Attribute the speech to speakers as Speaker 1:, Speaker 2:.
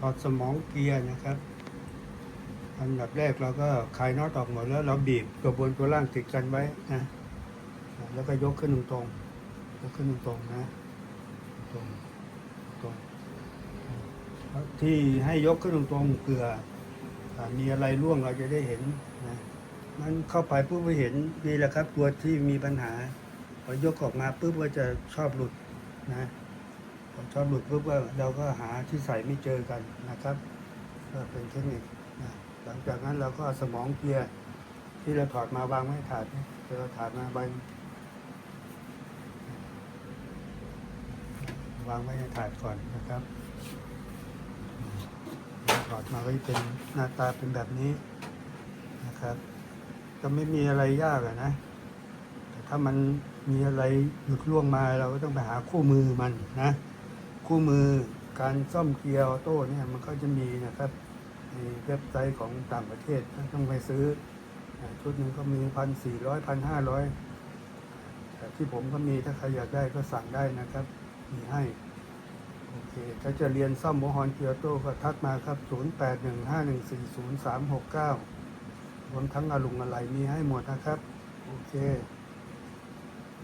Speaker 1: ถอดสมองเกียร์นะครับ อันดับแรกเราก็คลายน็อตออกหมดแล้วเราบีบตัวบนตัวล่างติดกันไว้นะ แล้วก็ยกขึ้นตรงๆยกขึ้นตรงๆนะตรงตรงที่ให้ยกขึ้นตรงๆเกลือมีอะไรร่วงเราจะได้เห็นนะมันเข้าไปปุ๊บก็เห็นนี่แหละครับตัวที่มีปัญหาพอยกออกมาปุ๊บก็จะชอบหลุดนะ พอชอบหลุดปุ๊บก็เราก็หาที่ใส่ไม่เจอกันนะครับก็เป็นเทคนิคนะหลังจากนั้นเราก็เอาสมองเกียร์ที่เราถอดมาวางไว้ถาดนี่เราถาดมาใบวางไว้ในถาดก่อนนะครับถอดมาก็เป็นหน้าตาเป็นแบบนี้นะครับ ก็ไม่มีอะไรยากอะนะแต่ถ้ามันมีอะไรหลุดล่วงมาเราก็ต้องไปหาคู่มือมันนะ คู่มือการซ่อมเกียร์ออโต้เนี่ยมันก็จะมีนะครับในเว็บไซต์ของต่างประเทศต้องไปซื้อ ชุดหนึงก็มีพันสี่ร้อยพันห้าร้อยแต่ที่ผมก็มีถ้าใครอยากได้ก็สั่งได้นะครับ มีให้ โอเค ถ้าจะเรียนซ่อมโมฮอนเกียร์ออโต้ก็ทักมาครับ 0 8 1 5 1 4 0 3 6 9รวมทั้งอาลุงอะไรมีให้หมดนะครับ โอเค